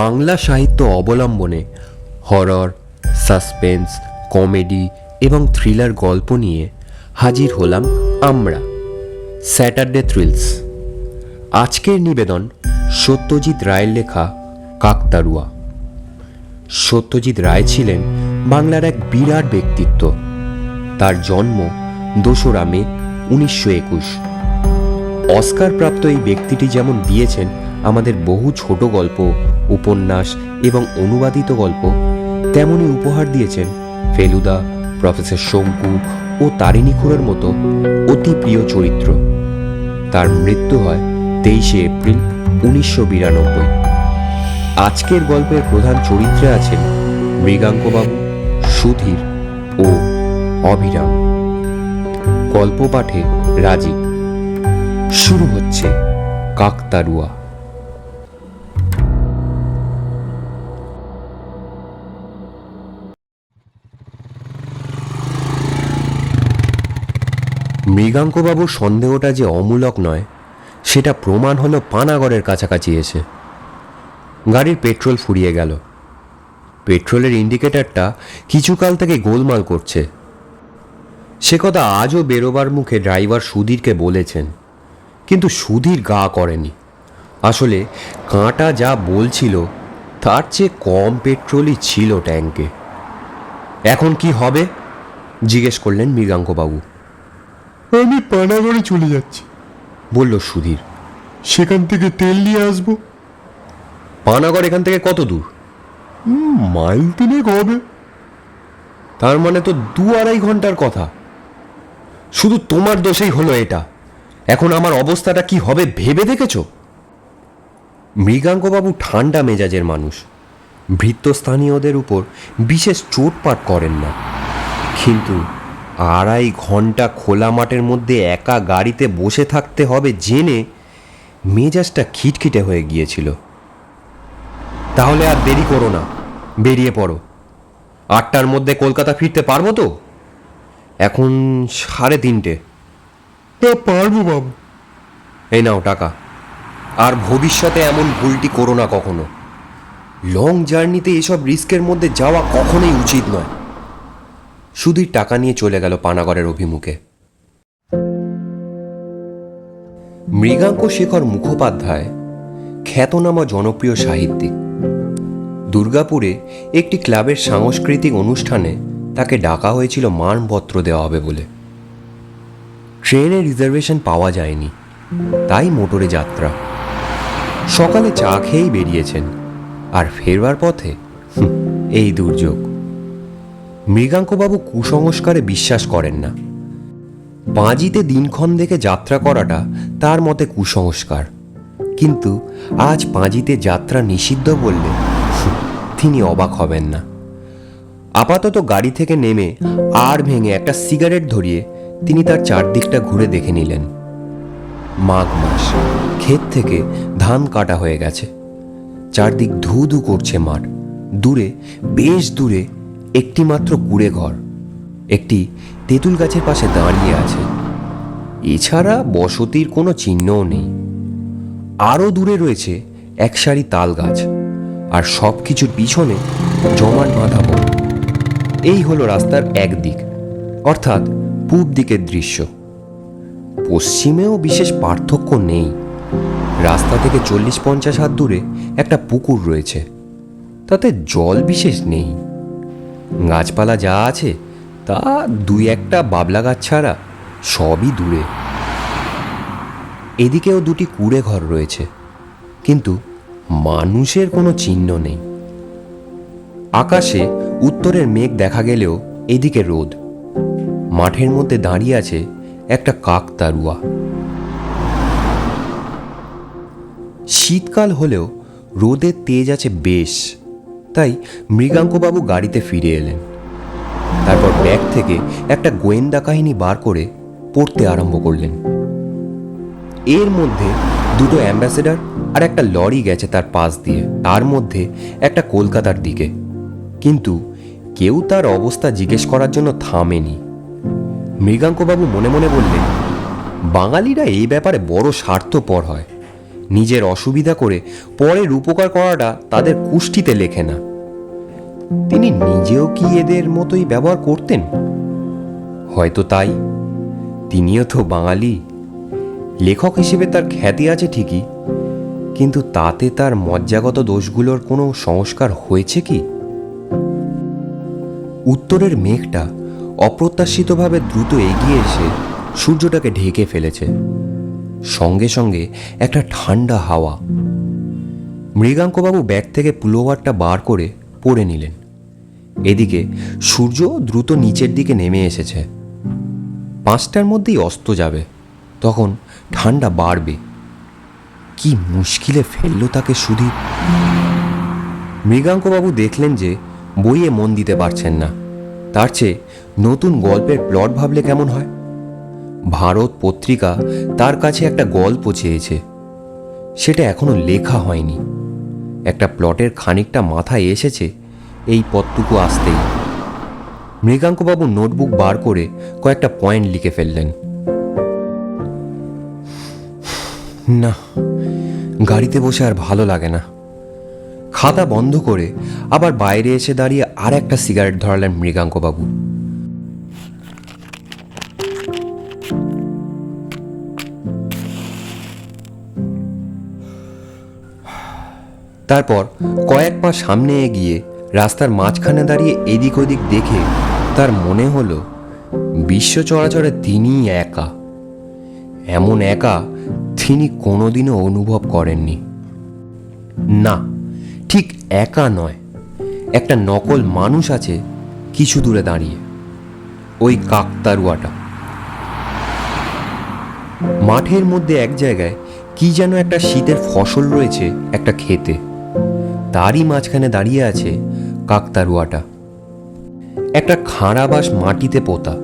বাংলা সাহিত্য অবলম্বনে horror, suspense, comedy এবং থ্রিলার গল্প নিয়ে হাজির হলাম আমরা, স্যাটারডে থ্রিলস। আজকের নিবেদন সত্যজিৎ রায়ের লেখা কাকতারুয়া সত্যজিৎ রায় ছিলেন বাংলার এক বিরাট ব্যক্তিত্ব। তার জন্ম দোসরা মে উনিশশো একুশ। অস্কার প্রাপ্ত এই ব্যক্তিটি যেমন দিয়েছেন আমাদের বহু ছোট গল্প উপন্যাস এবং অনুবাদিত গল্প তেমনি উপহার দিয়েছেন ফেলুদা, প্রফেসর শঙ্কু ও তারিণী খুড়োর মতো অতি প্রিয় চরিত্র। তার মৃত্যু হয় তেইশে এপ্রিল উনিশশো বিরানব্বই। আজকের গল্পের প্রধান চরিত্রে আছেন মৃগাঙ্কবাবু সুধীর ও অভিরাম। গল্প পাঠে রাজীব শুরু হচ্ছে কাকতারুয়া মৃগাঙ্কবাবুর সন্দেহটা যে অমূলক নয়, সেটা প্রমাণ হলো পানাগড়ের কাছাকাছি এসে। গাড়ির পেট্রোল ফুরিয়ে গেল। পেট্রোলের ইন্ডিকেটরটা কিছুকাল থেকে গোলমাল করছে। সে কথা আজও বেরোবার মুখে ড্রাইভার সুধীরকে বলেছেন, কিন্তু সুধীর গা করেনি। আসলে কাঁটা যা বলছিল, তার চেয়ে কম পেট্রোলই ছিল ট্যাঙ্কে। এখন কি হবে? জিজ্ঞেস করলেন মৃগাঙ্কবাবু। আমি পানাগড়ে চলে যাচ্ছি। বলল সুধীর। সেখান থেকে তেল নিয়ে আসব। পানাগড় এখান থেকে কত দূর? মাইল তিনেক হবে। তার মানে তো দু আড়াই ঘণ্টার কথা। শুধু তোমার দোষেই হলো এটা। এখন আমার অবস্থাটা কি হবে ভেবে দেখেছ? মৃগাঙ্কবাবু ঠান্ডা মেজাজের মানুষ। ভৃত্যস্থানীয়দের উপর বিশেষ চোটপাট করেন না। কিন্তু আড়াই ঘণ্টা খোলা মাঠের মধ্যে একা গাড়িতে বসে থাকতে হবে জেনে মেজাজটা খিটখিটে হয়ে গিয়েছিল। তাহলে আর দেরি করো না বেরিয়ে পড়ো। আটটার মধ্যে কলকাতা ফিরতে পারব তো? এখন সাড়ে তিনটে। তা পারব বাবু। এই নাও টাকা। আর ভবিষ্যতে এমন ভুলটি করো না কখনো। লং জার্নিতে এসব রিস্কের মধ্যে যাওয়া কখনোই উচিত নয়। সুধীর টাকা নিয়ে চলে গেল পানাগড়ের অভিমুখে। মৃগাঙ্ক শেখর মুখোপাধ্যায় খ্যাতনামা জনপ্রিয় সাহিত্যিক। দুর্গাপুরে একটি ক্লাবের সাংস্কৃতিক অনুষ্ঠানে তাকে ডাকা হয়েছিল মানপত্র দেওয়া হবে বলে। ট্রেনে রিজার্ভেশন পাওয়া যায়নি, তাই মোটরে যাত্রা। সকালে চা খেয়েই বেরিয়েছেন, আর ফেরবার পথে এই দুর্যোগ। মৃগাঙ্কবাবু কুসংস্কারে বিশ্বাস করেন না। বাঁজিতে দিনক্ষণ দেখে যাত্রা করাটা তার মতে কুসংস্কার। কিন্তু আজ পাঁজিতে যাত্রা নিষিদ্ধ বললে তিনি অবাক হবেন না। আপাতত গাড়ি থেকে নেমে আর ভেঙে একটা সিগারেট ধরিয়ে তিনি তার চারদিকটা ঘুরে দেখে নিলেন। মাঘ মাস, ক্ষেত থেকে ধান কাটা হয়ে গেছে। চারদিক ধু ধু করছে মাঠ। দূরে, বেশ দূরে একটি মাত্র কুড়ে ঘর একটি তেঁতুল গাছের পাশে দাঁড়িয়ে আছে। এছাড়া বসতির কোনো চিহ্নও নেই। আরও দূরে রয়েছে এক সারি তাল গাছ আর সব কিছুর পিছনে জমাট বাঁধা বন এই হলো রাস্তার এক দিক অর্থাৎ পূব দিকের দৃশ্য। পশ্চিমেও বিশেষ পার্থক্য নেই। রাস্তা থেকে চল্লিশ পঞ্চাশ হাত দূরে একটা পুকুর রয়েছে। তাতে জল বিশেষ নেই। গাছপালা যা আছে, তা দুই একটা বাবলা গাছ ছাড়া সবই দূরে। এদিকেও দুটি কুড়ে ঘর রয়েছে, কিন্তু মানুষের কোনো চিহ্ন নেই। আকাশে উত্তরের মেঘ দেখা গেলেও এদিকে রোদ। মাঠের মধ্যে দাঁড়িয়ে আছে একটা কাকতারুয়া। শীতকাল হলেও রোদের তেজ আছে বেশ। তাই মৃগাঙ্কবাবু গাড়িতে ফিরে এলেন। তারপর ব্যাগ থেকে একটা গোয়েন্দা কাহিনী বার করে পড়তে আরম্ভ করলেন। এর মধ্যে দুটো অ্যাম্বাসেডার আর একটা লরি গেছে তার পাশ দিয়ে, তার মধ্যে একটা কলকাতার দিকে। কিন্তু কেউ তার অবস্থা জিজ্ঞেস করার জন্য থামেনি। মৃগাঙ্কবাবু মনে মনে বললেন, বাঙালিরা এই ব্যাপারে বড় স্বার্থপর হয়। নিজের অসুবিধা করে পরের উপকার করাটা তাদের কুষ্টিতে লেখে না। তিনি নিজেও কি এদের মতোই ব্যবহার করতেন? হয়তো তাই। তিনিও তো বাঙালি। লেখক হিসেবে তার খ্যাতি আছে ঠিকই, কিন্তু তাতে তার মজ্জাগত দোষগুলোর কোনো সংস্কার হয়েছে কি? উত্তরের মেঘটা অপ্রত্যাশিতভাবে দ্রুত এগিয়ে এসে সূর্যটাকে ঢেকে ফেলেছে। সঙ্গে সঙ্গে একটা ঠান্ডা হাওয়া। মৃগাঙ্কবাবু ব্যাগ থেকে পুলোভারটা বার করে পরে নিলেন। এদিকে সূর্য দ্রুত নিচের দিকে নেমে এসেছে। পাঁচটার মধ্যেই অস্ত যাবে, তখন ঠান্ডা বাড়বে। কি মুশকিলে ফেলল তাকে সুধীর মৃগাঙ্কবাবু দেখলেন যে বইয়ে মন দিতে পারছেন না। তার চেয়ে নতুন গল্পের প্লট ভাবলে কেমন হয়? ভারত পত্রিকা তার কাছে একটা গল্প চেয়েছে। সেটা এখনও লেখা হয়নি। একটা প্লটের খানিকটা মাথায় এসেছে এই পথটুকু আসতেই। মৃগাঙ্কবাবু নোটবুক বার করে কয়েকটা পয়েন্ট লিখে ফেললেন। না, গাড়িতে বসে আর ভালো লাগে না। খাতা বন্ধ করে আবার বাইরে এসে দাঁড়িয়ে আর একটা সিগারেট ধরালেন মৃগাঙ্কবাবু। কয়েক পা সামনে এগিয়ে রাস্তার মাঝখানে দাঁড়িয়ে এদিক ওদিক দেখে তার মনে হলো, বিশ্ব চরাচরে তিনিই একা। এমন একা তিনি কোনোদিনও অনুভব করেননি। না, ঠিক একা নয়। একটা নকল মানুষ আছে কিছু দূরে দাঁড়িয়ে, ওই কাকতারুয়াটা। মাঠের মধ্যে এক জায়গায় কি যেন একটা শীতের ফসল রয়েছে একটা ক্ষেতে। তারই মাঝখানে দাঁড়িয়ে আছে কাকতারুয়াটা। একটা খাঁড়া বাঁশ মাটিতে পোতা।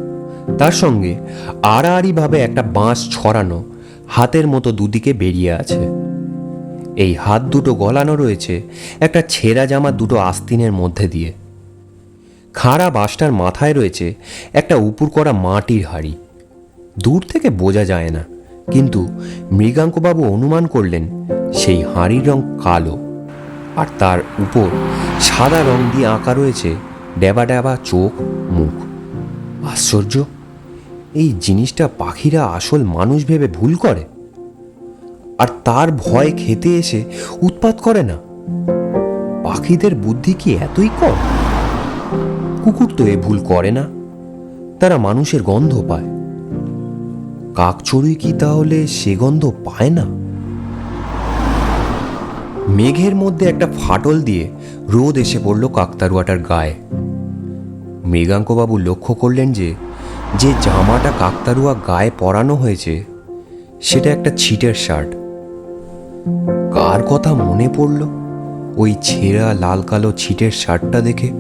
তার সঙ্গে আড়াআড়িভাবে একটা বাঁশ ছড়ানো হাতের মতো দুদিকে বেরিয়ে আছে। এই হাত দুটো গলানো রয়েছে একটা ছেঁড়া জামা দুটো আস্তিনের মধ্যে দিয়ে। খাঁড়া বাঁশটার মাথায় রয়েছে একটা উপুর করা মাটির হাড়ি। দূর থেকে বোঝা যায় না, কিন্তু মৃগাঙ্কবাবু অনুমান করলেন, সেই হাঁড়ির রং কালো। আর তার উপর সাদা রং দিয়ে আঁকা রয়েছে ড্যাবা ড্যাবা চোখ, মুখ। আশ্চর্য, এই জিনিসটা পাখিরা আসল মানুষ ভেবে ভুল করে। আর তার ভয় খেতে এসে উৎপাত করে না। পাখিদের বুদ্ধি কি এতই কম? কুকুর তো এ ভুল করে না, তারা মানুষের গন্ধ পায়। কাকচড়ুই কি তাহলে সে গন্ধ পায় না? মেঘের মধ্যে একটা ফাটল দিয়ে রোদ এসে পড়ল কাকতারুয়াটার গায়ে। মৃগাঙ্কবাবু লক্ষ্য করলেন যে যে জামাটা কাকতারুয়া গায়ে পরানো হয়েছে, সেটা একটা ছিটের শার্ট। কার কথা মনে পড়ল ওই ছেঁড়া লাল কালো ছিটের শার্টটা দেখে?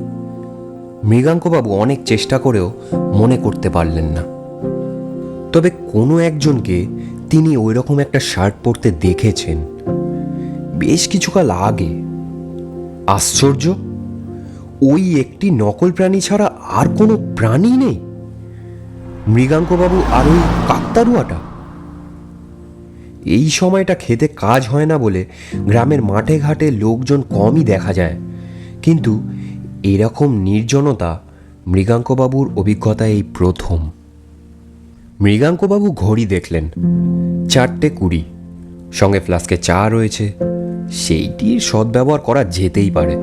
মৃগাঙ্কবাবু অনেক চেষ্টা করেও মনে করতে পারলেন না। তবে কোনো একজনকে তিনি ওই রকম একটা শার্ট পরতে দেখেছেন। বেশ কিছুকাল আগে। আশ্চর্য, ওই একটি নকল প্রাণী ছাড়া আর কোনো প্রাণী নেই। মৃগাঙ্কবাবু আর ওই কাকতারুয়াটা। এই সময়টা খেতে কাজ হয় না বলে গ্রামের মাঠে ঘাটে লোকজন কমই দেখা যায়। কিন্তু এরকম নির্জনতা মৃগাঙ্কবাবুর অভিজ্ঞতা এই প্রথম। মৃগাঙ্কবাবু ঘড়ি দেখলেন। চারটে কুড়ি। সঙ্গে ফ্লাস্কে চা রয়েছে। সেইটির সদ্ব্যবহার করা যেতেই পারে।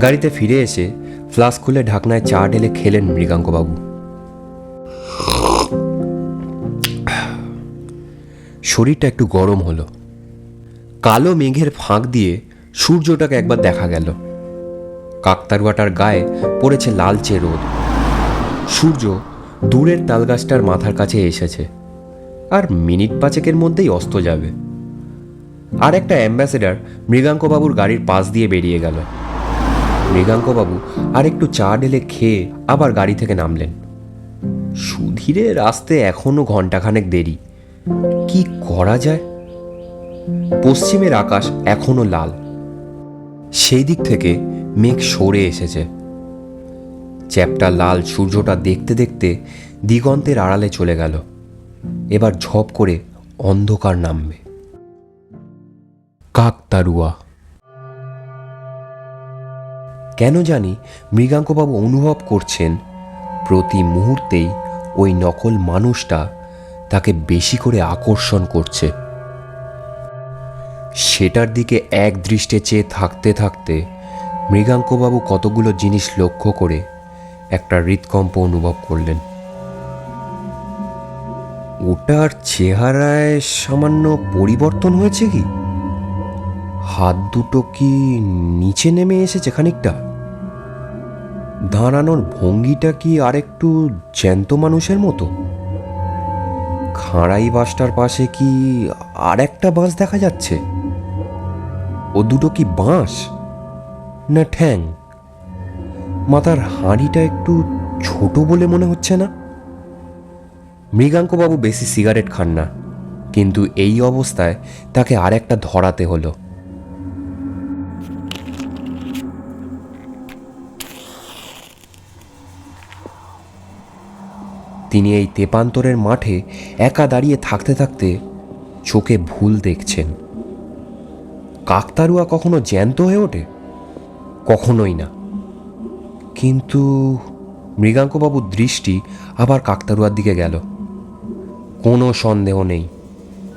গাড়িতে ফিরে এসে ফ্লাস্ক খুলে ঢাকনায় চা ঢেলে খেলেন মৃগাঙ্কবাবু শরীরটা একটু গরম হলো। কালো মেঘের ফাঁক দিয়ে সূর্যটাকে একবার দেখা গেল। কাকতারুয়াটার গায়ে পড়েছে লালচে রোদ। সূর্য দূরের তালগাছটার মাথার কাছে এসেছে। আর মিনিট পাঁচেকের মধ্যেই অস্ত যাবে। আর একটা অ্যাম্বাসেডার মৃগাঙ্কবাবুর গাড়ির পাশ দিয়ে বেরিয়ে গেল। মৃগাঙ্কবাবু আর একটু চা ঢেলে খেয়ে আবার গাড়ি থেকে নামলেন। সুধীরের আসতে এখনও ঘন্টাখানেক দেরি। কি করা যায়? পশ্চিমের আকাশ এখনও লাল। সেই দিক থেকে মেঘ সরে এসেছে। চ্যাপটা লাল সূর্যটা দেখতে দেখতে দিগন্তের আড়ালে চলে গেল। এবার ঝপ করে অন্ধকার নামবে। কাকতারুয়া কেন জানি মৃগাঙ্কবাবু অনুভব করছেন, প্রতি মুহূর্তেই ওই নকল মানুষটা তাকে বেশি করে আকর্ষণ করছে। সেটার দিকে এক দৃষ্টে চেয়ে থাকতে থাকতে মৃগাঙ্কবাবু কতগুলো জিনিস লক্ষ্য করে একটা হৃৎকম্প অনুভব করলেন। ওটার চেহারায় সামান্য পরিবর্তন হয়েছে কি? হাত দুটো কি নিচে নেমে এসেছে খানিকটা? দাঁড়ানোর ভঙ্গিটা কি আরেকটু জ্যান্ত মানুষের মতো? খাঁড়াই বাসটার পাশে কি আর একটা বাঁশ দেখা যাচ্ছে? ও দুটো কি বাঁশ? না ঠ্যাং? মাথার হাঁড়িটা একটু ছোট বলে মনে হচ্ছে না? মৃগাঙ্কবাবু বেশি সিগারেট খান না, কিন্তু এই অবস্থায় তাকে আরেকটা ধরাতে হলো। তিনি এই তেপান্তরের মাঠে একা দাঁড়িয়ে থাকতে থাকতে চোখে ভুল দেখছেন। কাকতারুয়া কখনো জ্যান্ত হয়ে ওঠে? কখনোই না। কিন্তু মৃগাঙ্কবাবুর দৃষ্টি আবার কাকতারুয়ার দিকে গেল। কোনো সন্দেহ নেই,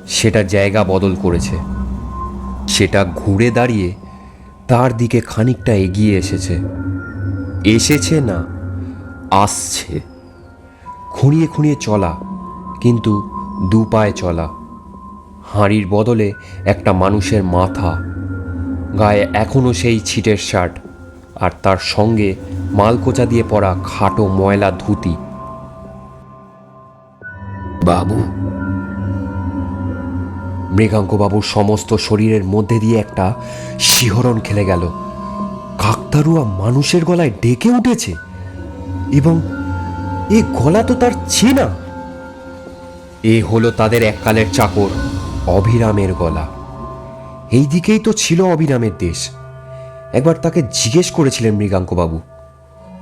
সেটা জায়গা বদল করেছে। সেটা ঘুরে দাঁড়িয়ে তার দিকে খানিকটা এগিয়ে এসেছে। এসেছে না, আসছে। খুঁড়িয়ে খুঁড়িয়ে চলা, কিন্তু দু পায়ে চলা। হাঁড়ির বদলে একটা মানুষের মাথা, গায়ে এখনও সেই ছিটের শার্ট, আর তার সঙ্গে মালকোচা দিয়ে পরা খাটো ময়লা ধুতি। বাবু, মৃগাঙ্কবাবুর সমস্ত শরীরের মধ্যে দিয়ে একটা শিহরণ খেলে গেল। কাকতারুয়া মানুষের গলায় ডেকে উঠেছে এবং এ গলা তো তার চেনা এ হলো তাদের এককালের চাকর, অভিরামের গলা। এই দিকেই তো ছিল অভিরামের দেশ। একবার তাকে জিজ্ঞেস করেছিলেন মৃগাঙ্কবাবু।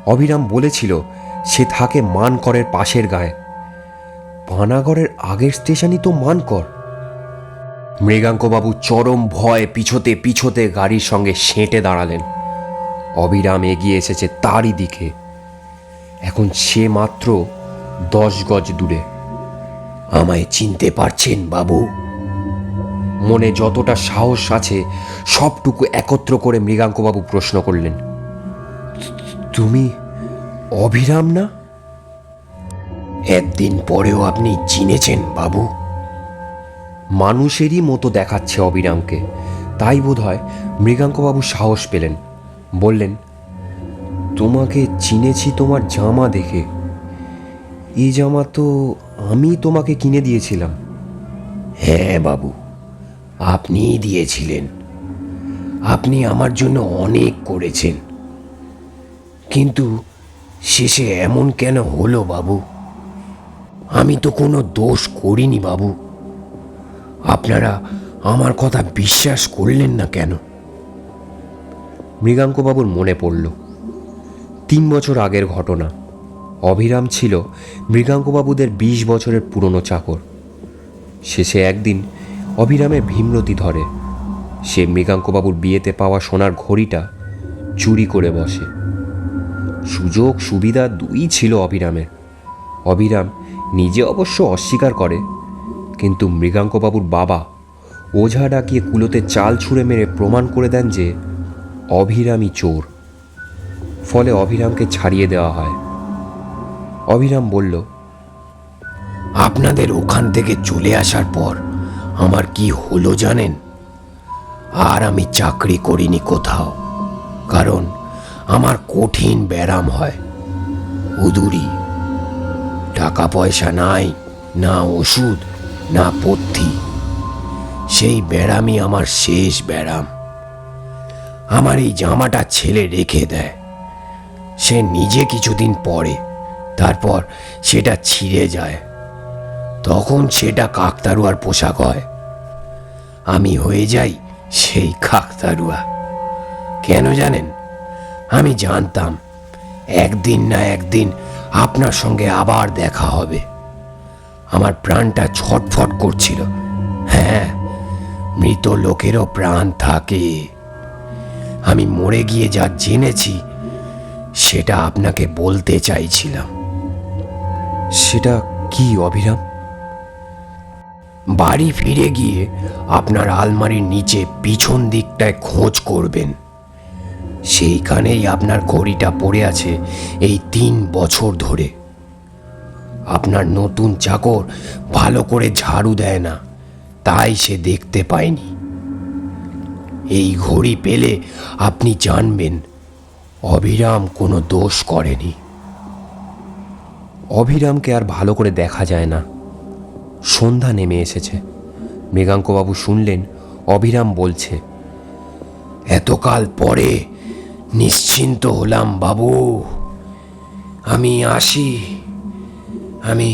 অভিরাম বলেছিল, সে থাকে মানকরের পাশের গায়ে। পানাগড়ের আগের স্টেশনই তো মানকর। মৃগাঙ্কবাবু চরম ভয় পিছোতে পিছোতে গাড়ির সঙ্গে সেঁটে দাঁড়ালেন। অবিরাম এগিয়ে এসেছে তারই দিকে। এখন সে মাত্র দশ গজ দূরে। আমায় চিনতে পারছেন বাবু। মনে যতটা সাহস আছে সবটুকু একত্র করে মৃগাঙ্কবাবু প্রশ্ন করলেন তুমি অভিরাম না? একদিন পরেও আপনি চিনেছেন বাবু। মানুষেরই মতো দেখাচ্ছে অবিরামকে। তাই বোধ হয় মৃগাঙ্কবাবু সাহস পেলেন। বললেন তোমাকে চিনেছি তোমার জামা দেখে। এই জামা তো আমি তোমাকে কিনে দিয়েছিলাম। হ্যাঁ বাবু আপনিই দিয়েছিলেন। আপনি আমার জন্য অনেক করেছেন। কিন্তু শেষে এমন কেন হলো বাবু? আমি তো কোনো দোষ করিনি বাবু। আপনারা আমার কথা বিশ্বাস করলেন না কেন? মৃগাঙ্কবাবুর মনে পড়ল। তিন বছর আগের ঘটনা। অভিরাম ছিল মৃগাঙ্কবাবুদের বিশ বছরের পুরনো চাকর। শেষে একদিন অভিরামের ভীমরতি ধরে। সে মৃগাঙ্কবাবুর বিয়েতে পাওয়া সোনার ঘড়িটা চুরি করে বসে। সুযোগ সুবিধা দুই ছিল অভিরামের। অভিরাম নিজে অবশ্য অস্বীকার করে, কিন্তু মৃগাঙ্কবাবুর বাবা ওঝা ডাকিয়ে কুলোতে চাল ছুঁড়ে মেরে প্রমাণ করে দেন যে অভিরামই চোর। ফলে অভিরামকে ছাড়িয়ে দেওয়া হয়। অভিরাম বলল, আপনাদের ওখান থেকে চলে আসার পর আমার কি হলো জানেন? আর আমি চাকরি করিনি কোথাও, কারণ আমার কঠিন ব্যারাম হয়। উদুরি টাকা পয়সা নাই, না ওষুধ, না পথ্যি। সেই ব্যারামই আমার শেষ ব্যারাম আমার এই জামাটা ছেলে রেখে দেয়। সে নিজে কিছুদিন পরে, তারপর সেটা ছিঁড়ে যায়। তখন সেটা কাকতারুয়ার পোশাক হয়। আমি হয়ে যাই সেই কাকতারুয়া। কেন জানেন? আমি জানতাম, একদিন না একদিন আপনার সঙ্গে আবার দেখা হবে। আমার প্রাণটা ছটফট করছিল। হ্যাঁ মৃত লোকেরও প্রাণ থাকে। আমি মরে গিয়ে যা জেনেছি সেটা আপনাকে বলতে চাইছিলাম। সেটা কি অভিরাম? বাড়ি ফিরে গিয়ে আপনার আলমারির নিচে পিছন দিকটায় খোঁজ করবেন। সেইখানেই আপনার ঘড়িটা পড়ে আছে এই তিন বছর ধরে। আপনার নতুন চাকর ভালো করে ঝাড়ু দেয় না, তাই সে দেখতে পায়নি। এই ঘড়ি পেলে আপনি জানবেন অবিরাম কোনো দোষ করেনি। অভিরামকে আর ভালো করে দেখা যায় না। সন্ধ্যা নেমে এসেছে। মৃগাঙ্কবাবু শুনলেন অভিরাম বলছে, এতকাল পরে নিশ্চিন্ত হলাম বাবু। আমি আসি আমি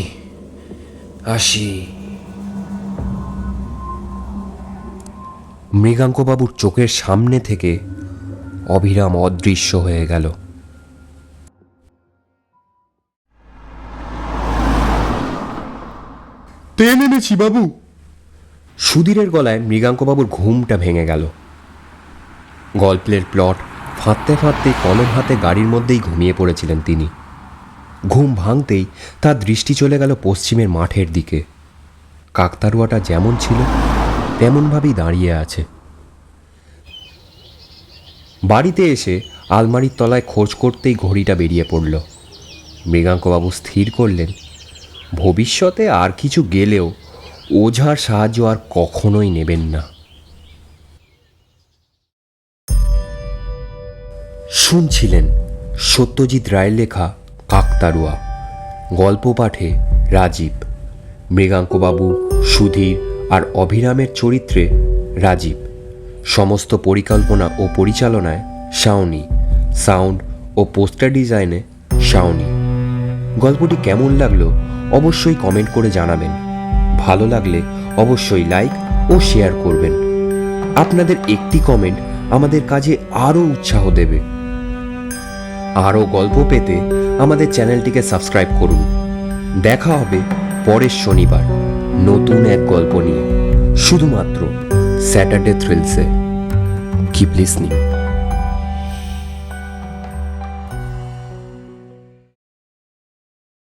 আসি। মৃগাঙ্কবাবুর চোখের সামনে থেকে অভিরাম অদৃশ্য হয়ে গেল। তেল এনেছি বাবু। সুধীরের গলায় মৃগাঙ্কবাবুর ঘুমটা ভেঙে গেল। গল্পের প্লট ফাঁদতে ফাঁদতে কলম হাতে গাড়ির মধ্যেই ঘুমিয়ে পড়েছিলেন তিনি। ঘুম ভাঙতেই তার দৃষ্টি চলে গেল পশ্চিমের মাঠের দিকে। কাকতারুয়াটা যেমন ছিল তেমনভাবেই দাঁড়িয়ে আছে। বাড়িতে এসে আলমারির তলায় খোঁজ করতেই ঘড়িটা বেরিয়ে পড়ল। মৃগাঙ্কবাবু স্থির করলেন, ভবিষ্যতে আর কিছু গেলেও ওঝার সাহায্য আর কখনোই নেবেন না। শুনছিলেন সত্যজিৎ রায়ের লেখা কাকতারুয়া গল্প পাঠে রাজীব, মৃগাঙ্কবাবু, সুধীর আর অভিরামের চরিত্রে রাজীব। সমস্ত পরিকল্পনা ও পরিচালনায় শাওনি, সাউন্ড ও পোস্টার ডিজাইনে শাওনি। গল্পটি কেমন লাগল অবশ্যই কমেন্ট করে জানাবেন। ভালো লাগলে অবশ্যই লাইক ও শেয়ার করবেন। আপনাদের একটি কমেন্ট আমাদের কাজে আরও উৎসাহ দেবে। আরও গল্প পেতে আমাদের চ্যানেলটিকে সাবস্ক্রাইব করুন। দেখা হবে পরের শনিবার নতুন এক গল্প নিয়ে। শুধুমাত্র স্যাটারডে থ্রিলসে কিপ লিসনিং